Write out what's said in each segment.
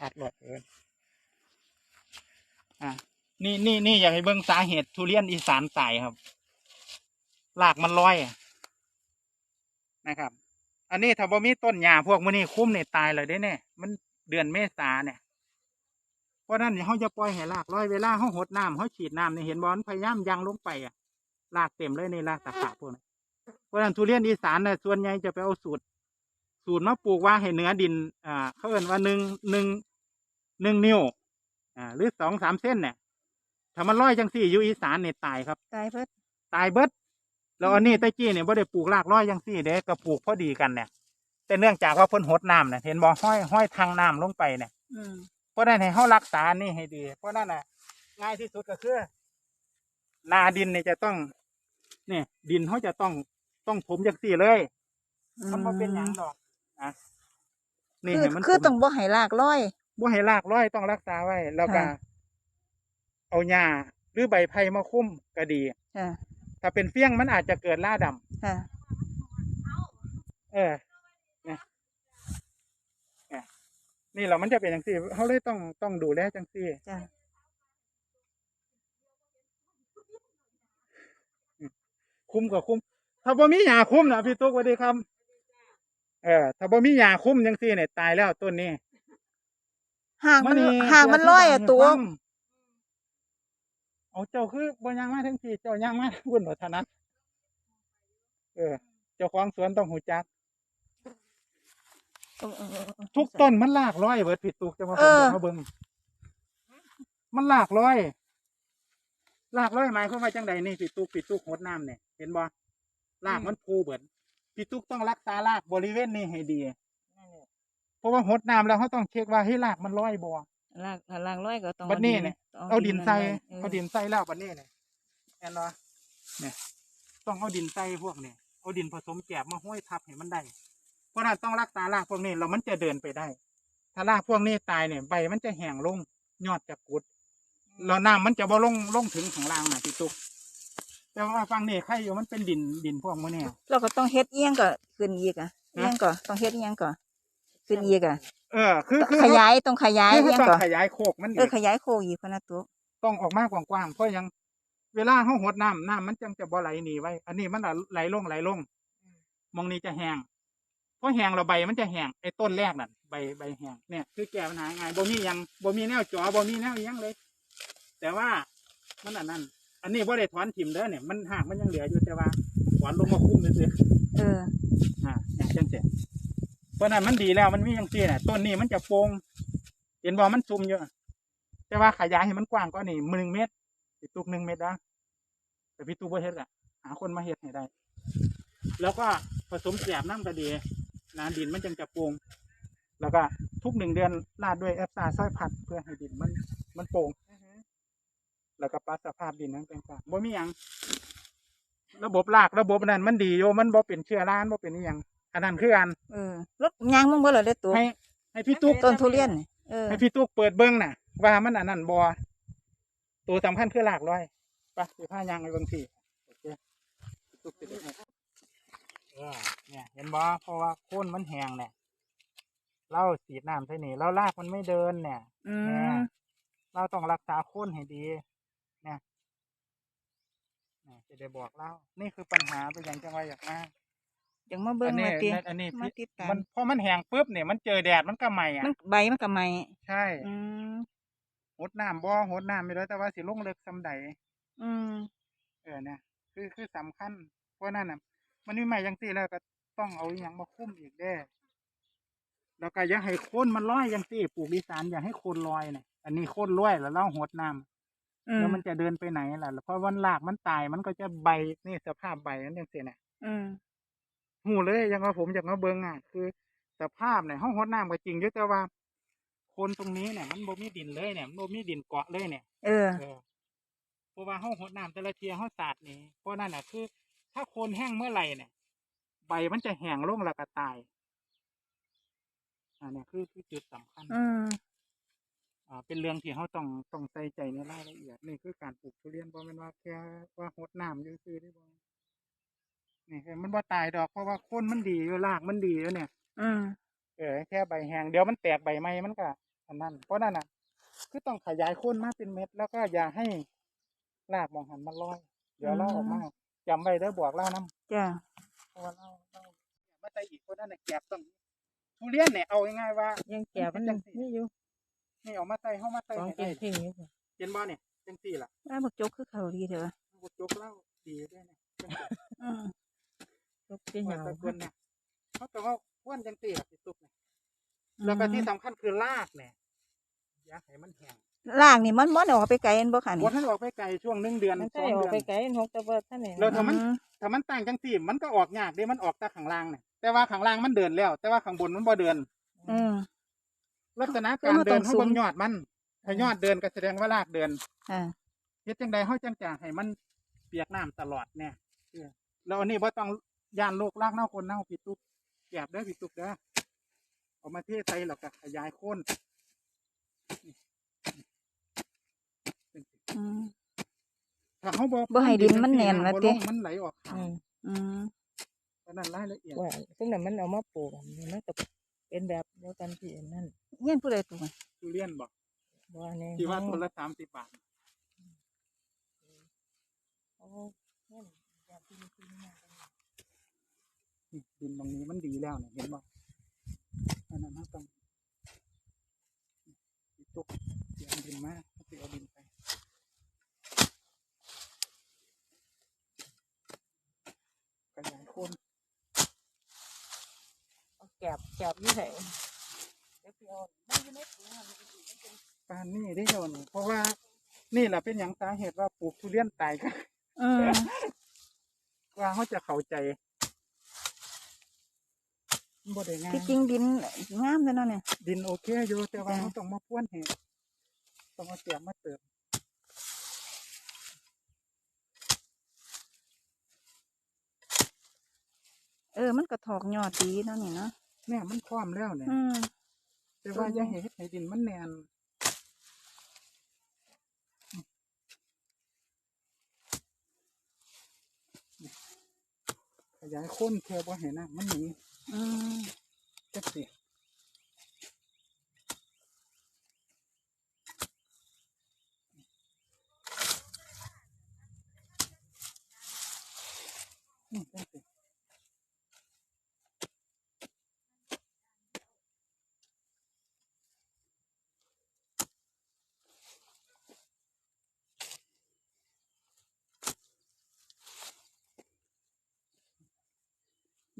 อัดหลอดเอินอะนี่นี่นี่อยากให้เบิ่งสาเหตุทุเรียนอีสานตายครับรากมันลอยนะครับ อันนี้ถ้าบ่มีต้นหญ้าพวกมันนี่คุ้มเนี่ยตายเลยได้เนี่ยมันเดือนเมษาเนี่ยเพราะนั้นเขาจะปล่อยให้รากลอยเวลาเขาหดน้ำเขาฉีดน้ำเนี่ยเห็นบอลพยายามยังลงไปอะรากเต็มเลยในรากตะขาพวกนั้นเพราะฉะนั้นทุเรียนอีสานเนี่ยส่วนใหญ่จะไปเอาสูตร สูตรมาปลูกว่าให้เนื้อดิน อ่าเขาเอ่นว่าหนึ่งหนึ่งหนึ่งนิ้วอ่าหรือสองสามเส้นเนี่ยถ้ามันลอยจังสี่อยู่อีสานเนี่ยตายครับ ตายเพิ่นตายเบิดแล้วอันนี้ตะกี้เนี่ยบ่ได้ปลูกรากร้อยจังสี่เด้ก็ปลูกพอดีกันเนี่ยแต่เนื่องจากว่าเพิ่นหดน้ำเนี่ยเห็นบ่ห้อยห้อยทางน้ำลงไปเนี่ยอืมเพราะนั้นให้เฮารักษานี่ให้ดี เพราะนั่นน่ะ ง่ายที่สุดก็คือนาดินเนี่ยจะต้อง เนี่ย ดินเขาจะต้องต้องถมจังสี่เลย มันบ่เป็นหยังดอก อะนี่คือให้มันคือถมต้องบ่ให้ลากร้อย บ่ให้รากร้อยต้องรักษาไว้ แล้วก็ค่ะ เอาหญ้าหรือใบไผ่มาคุ้มก็ดี ค่ะ ถ้าเป็นเฟี้ยงมันอาจจะเกิดล่าดำค่ะ เออเนี่ยเนี่ยนี่เรามันจะเป็นจังซี่เขาเลยต้องต้องดูแลจังซี่ จ้ะคุ้มกับคุ้ม ถ้าบ่มีหญ้าคุ้มนะพี่ตุ๊กสวัสดีครับ เออ ถ้าบ่มีหญ้าคุ้มจังซี่เนี่ยตายแล้วต้นนี้หางมันนี่หางมันร้อยอะตัวเอาเจ้าคือบ่ยังมาทั้งทีเจ้ายังมาบุญวัฒนัดเออ เจ้าของสวนต้องหูจักเออเออเออเออทุกต้นมันลากร้อยเบิดผิดตุกจะมาเอเบิ่งอมาเบิ่งมันลากร้อยลากร้อยหมายความว่าจังใดนี่ผิดตุกผิดตุกหดน้ำเนี่ยเห็นบ่ลากมันพูเบิด ผิดตุกต้องรักษารากบริเวณนี้ให้ดีเพราะว่าหดน้ำแล้วเขาต้องเช็คว่าให้รากมันร้อยบ่ ลากถ้าลากร้อยก็ต้องบัดนี้เนี่ยต้งเอาดินใส่ไว้เอาดินใส่แล้วบัดนี้เนี่ยเห็นบ่เนี่ย ต้องเอาดินใส่พวกนี้เอาดินผสมแกบมาห้อยทับให้มันได้ เพราะนั้นต้องรักษารากพวกนี้แล้วมันจะเดินไปได้ ถ้ารากพวกนี้ตายเนี่ยใบมันจะแห้งลงยอดจะกุดแล้วน้ำมันจะบ่ลงลงถึงข้างล่างน่ะพี่ตุ๊ก แต่ว่าฟังนี่ใครอยู่มันเป็นดินดินพวกมันเนี่ยเราก็ต้องเฮ็ดเอียงก็ขึ้นอีกอะฮะเอียงก็ต้องเฮ็ดเอียงก็ขึ้นอีกอะเออคือคือขยายต้องขยายคือเอียงต้องก็ขยายโคกมันเออีอกขยายโคอีกพะนะตัวต้องออกมากว้างๆเพราะยังเวลาเขาหดน้ำน้ำมันจังจะบ่ไหลหนีไว้ อันนี้มันไหลลงไหลลงมองนี้จะแห้งเพราะแห้งเราใบมันจะแห้งไอ้ต้นแรกนั่นใบใบแห้งเนี่ย คือแก้ปัญหาไงายบ่มีหยังบ่มีแนวจ่อบ่มีแนวอิหยังเลย แต่ว่ามันอันนั้น อันนี้บ่ได้ถอนถิ่มเด้อเนี่ยมันหากมันยังเหลืออยู่แต่ว่าถอนลงมาคุ้มเลยสิเอออ่าอย่างจังเสียเพราะนั้นมันดีแล้วมันมีอย่างซี่น่ะต้นนี้มันจะโปร่งเห็นบ่มันซุ่มเยอะ แต่ว่าขยายให้มันกว้างก็นี่หนึ่งเมตรพี่ตุกหนึ่งเมตรนะแต่พี่ตุกบ่เฮ็ดอะ หาคนมาเฮ็ดให้ได้ แล้วก็ผสมแกลบน้ำกระดีน้ำดินมันจังจะโปร่งแล้วก็ทุกหนึ่งเดือนราดด้วยแอปซาซอยผัดเพื่อให้ดินมันมันโปร่ง แล้วก็ปรับสภาพดินทั้งต่างๆบ่มีหยังระบบรากระบบนั้นมันดีโยมันบ่เป็นเชื้อรามันบ่เป็นอหยังอันนั้นคืออันเออรถยางมึงบ่เลยเด้อตัวให้ ให้พี่ตุ๊กต้นทุเรียนนี่เออให้พี่ตุ๊กเปิดเบิ้งน่ะ ว่ามันอันนั้นบ่ตัวสำคัญคือรากร้อยไปสิพายางไปเบิ่งสิโอเคพี่ตุ๊กสิได้ให้เออเนี่ย เห็นบ่เพราะว่าโคนมันแห้งเนี่ยเราสีดน้ำใส่นี่แล้วรากมันไม่เดินเนี่ยอืเนี่ยมเราต้องรักษาโคนให้ดีเนี่ยเนี่ยจะได้บอกเล่านี่คือปัญหาไปอย่างจังไรอยากมาจังมาเบิ่งอันนี้มาติอันนี้มาติดตามมันพอมันแห้งปุ๊บเนี่ยมันเจอแดดมันก็ใหม่อะมันใบมันก็ใหม่ใช่อืมหดน้ำบ่หดน้ำไม่ได้แต่ว่าสิลงเลิกซำใดอืมเออเนี่ยคือคือสำคัญเพราะนั่นน่ะ มันมีใหม่ยังสี่แล้วก็ต้องเอาอหย่างมาคุ้มอีกแด้แล้วก็อย่าให้โคนมันลอยยังสี่ปลูกอีสานอย่าให้โคนลอยเนี่ยอันนี้โคนลอยแล้วเราหดน้ำอืม แล้วมันจะเดินไปไหนล่ะเพราะวันรากมันตายมันก็จะใบนี่สภาพใบนั่นยังสี่เนี่ยอืมหูเลยอยังว่าผมอยากมาเบิ่งอะคือสภาพเนี่ยห้องหดน้ำก็จริงอยู่แต่ว่าโคนตรงนี้เนี่ย มันบ่มีดินเลยเนี่ยมันบ่มีดินเกาะเลยเนี่ย เออเออเพราะว่าห้องหดน้ำแต่ละเทียห้องสาดนี่เพราะนั่นน่ะคือ ถ้าโคนแห้งเมื่อไหร่เนี่ย ใบมันจะแห้งลงแล้วก็ตายอ่าเนี่ยคือคือจุดสำคัญ อืมอ่าเป็นเรื่องที่เขาต้องต้องใส่ใจในรายละเอียดนี่คือการปลูกทุเรียนเพราะมันว่าแค่ว่าหดน้ำซื่อๆได้บ่นี่คือมันบ่ตายดอกเพราะว่าโคนมันดีอยู่รากมันดีอยู่เนี่ยอืมเออแค่ใบแห้งเดี๋ยวมันแตกใบใหม่มันก็อันนั้นเพราะนั่นน่ะ คือต้องขยายโคนมาเป็นเม็ด แล้วก็อย่าให้รากมองหันมันลอย เดี๋ยวเราออกมาจำไว้เด้อบอกเล่านํจ้ะเพราะว่าเราเรามาใส่อีกคนนั้นน่ะแกบต้องทุเรียนเนี่ยเอาง่ายๆว่ายังแก่มันนี่อยู่ นี่เอามาใส่เฮามาใส่สองให้เพ่ได้งเพ่งอยู่ค่ะเห็นบ่เนี่ยจังซี่ล่ะว่าบักจกคือเขาดีเถอะบ่จกเล่าดีเด้อเนี่ยจังซี่อืมลูกที่เหว่างาแตะเกินเนี่ยเขาแต่ว่าอ้วนจังซี่ล่ะสิตุกเนี่ยแล้วก็ที่สำคัญคือรากเนี่ยอย่าให้มันแห้งล่างนี่มันมันออกไปไกลอันบ่ค่ะบ่นี่ทันออกไปไกลช่วงหนึ่งเดือนมันสใช่องออกเดือน ไปไกลหกตะเบิดท่านนี่แล้วถ้ามันอืมถ้ามันต่างจังสี่มันก็ออกยากเด้มันออกแต่ข้างล่างเนี่ยแต่ว่าข้างล่างมันเดินแล้ว แต่ว่าข้างบนมันบ่เดิน อืม ลักษณะคืการอมันเดินต้องเขาสูงเบิ่งยอดมันถ้ายอดเดินก็แสดงว่ารากเดินอ่าเฮ็ดจังใดเฮาจังจะให้มันเปียกน้ำตลอดเนี่ยเออแล้วอันนี้บ่ต้องย่านโรครากเน่าคนเน่าปิดตุกแกบเด้อปิดตุกเด้อเอามาเทใส่แล้วก็ขยายโคนนี่อืมถ้าเขาบ่บ่ให้ดินมันแน่นำว่าบ่ติลงมันไหลออกข้างอืมอืมเพราะนั้นรายละเอียดว่าซึ่งนั้นมันเอามาปลูกอะมันก็ เป็นแบบเดียวกันที่นั่นเงี้ยผู้ใดปลูกอะทุเรียนบอกบ่ว่านี่ที่ว่าต้นละสามสิบบาทโอ้นั่นแบบที่ที่นี่นะนี่ดินตรงนี้มันดีแล้วเนี่ยเห็นบอกอันนั้นเราต้องนี่ตุกเสียดินมากเสียดินไปขยายโคนเอา แกบแกบอยู่ไหนเดี๋ยวพี่เอามันอยู่ในถุงอะมันอยู่ในถุงการนี่ได้โยนเพราะว่านี่แหละเป็นอย่างสาเหตุว่าปลูกทุเรียนตายกันอืมว่าเขาจะเข้าใจมันบ่ได้ง่ายที่จริงดินงามเลยเนาะเนี่ย ดินโอเคอยู่แต่ว่าจ้ะเขาต้องมาพ่วนเหตุต้องมาเตรียมมาเติมเออ มันก็ถอกยอดดีเนาะนี่เนาะ เนี่ยมันพร้อมแล้วเนี่ย อืม แต่ว่าอย่าให้เฮ็ดให้ดินมันแน่นขยายโค้นแค่บ่ให้น้ำมันหนีอืม จักสิ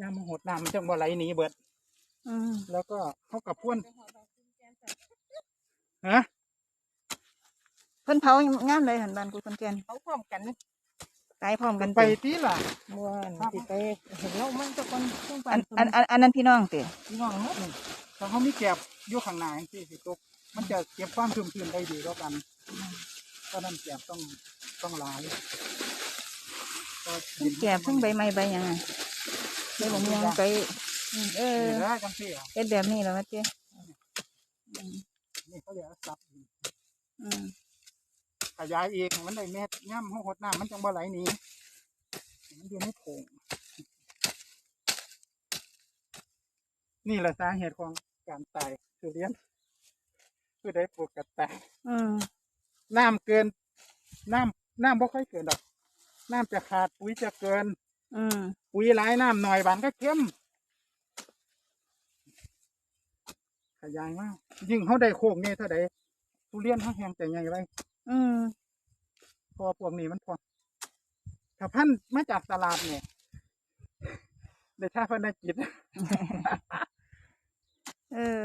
ยามมันหดน้ำมันจังบ่ไหลหนีเบิดอืมแล้วก็เขากับพ่วนฮะเพิ่นเผางามเลยหันบ้านกูคนแก่นเขาพร้อมกันตายพร้อมกันไปติที่ล่ะม่วนสิไปเห็นเรามันตะกอนเครื่องปั่อันนอันอันอันนั้นพี่น้องติพี่น้องหมดถ้าเขามีแกบอยู่ข้างหน้าที่สิตกมันจะเก็บความชุ่มชื้นได้ดีกว่ากันเพราะนั้นแกบต้องต้องหลายก็เพิ่นแก่เพิ่งใบไม้ใบหยังไง ใบมะม่วงไปอืมเออนี่ได้จังซี่อะเป็นแบบนี้แล้วว่าเจ้อืมนี่เขาเรียกว่าซับอืมขยายอีกให้มันได้เม็ดย่ำห้องหดน้ำมันจังบ่ไหลหนีมันอยู่ในโถงนี่แหละสาเหตุของการตายคือเรียนคือได้ปลูกกระตายอืมน้ำเกิน น้ำน้ำบ่ค่อยเกินดอก น้ำจะขาดปุ๋ยจะเกิน อืมปุ๋ยหลายน้ำหน่อยบานก็เข้มขยายมากยิ่งเขาได้โคกนี่เท่าใดทุเรียนเขาแห้งแต่ใหญ่ไว้อืมเพอพวกนี้มันพอถ้าพันธุ์มาจากตลาดเนี่ยได้ชาพันธุ์กิจเออ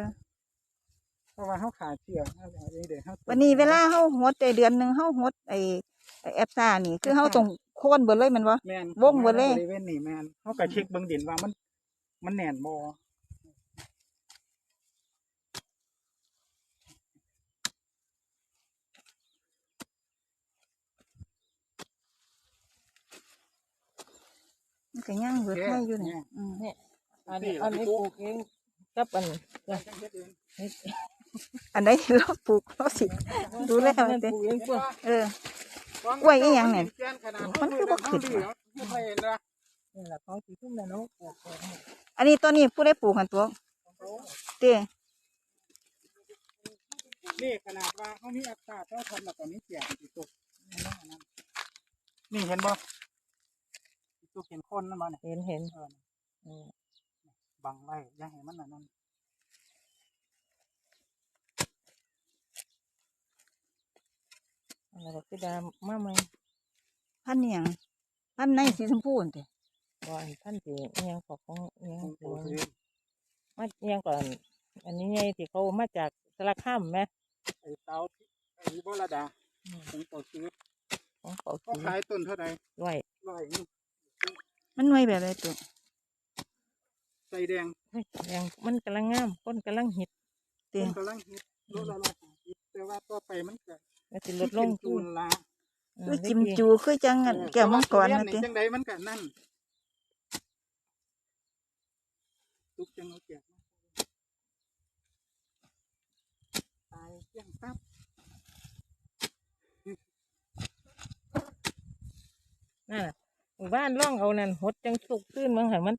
เพราะว่าเขาขาดเชื่อเขาเอาเองเดี๋ยวเขาวันนี้เวลาเฮาหดไอเดือนหนึ่งเฮาหดไอไอ้แอปซ่านี่ คือเฮาต้องโค่นเบิดเลยแมันวะ แมนวงเบิดเลย บริเวณนี้แมนเขาก็เช็คเบื้องดินว่ามัน มันแน่นบ่มันก็ย่างเบิดให้อยู่นี่อืมอันนี้อันนี้ปลูกเองกับอันอันใดที่เราปลูกเราสิดูแลมันเด้ปลูกเองพวกเออ กล้วยอีหยังเนี่ยมัมันคือบ่ขึ้นวะไม่เคยเห็นนะนี่แหละของที่ทุ่มนาโนปลูกเองอันนี้ตัวนี้ผู้ได้ปลูกหันตัวเต้นี่ขนาดว่าเขามีอัตราเท่าทันแล้วก็มีเสียงอีกตุกนี่เห็นบ่อีกตุกเห็นคนนั่นบ่เนี่ยเห็นเห็นเออเออบังไว้อย่าให้มันนั่นนั่น อะไรก็คือดามาไหมพันธุ์อิหยังพันธุ์ในสีชมพูนั่นติบ่อันท่านสิอิหยังขอของอิหยังของสิโอ้ยมาอิหยังก่อน อันนี้ไงที่เขามาจากสารคามไหมไอ้เตาที่ไอ้บรดาของโตซื้อของเขาก็สีขายต้นเท่าไหร่ด้วยร้อยนี่มันหน่วยแบบไรตัวใส่แดงเฮ้ยแดงมันกำลังงามคนกำลังฮิตเตียต้นกำลังฮิตรถละร้อยห้าสิบแต่ว่าต่อไปมันก็ ก็สิลดลงจูนละเออคือได้จิมดีจูคือจังอันแก้วมังกรนั่นั่นนติจังใดมันก็นั่นทุกจังเอาแจกมาตายเที่ยงตับนั่นน่ะหมู่บ้านร่องเอานั่นหดจังสุกขึ้นเมืองหันมัน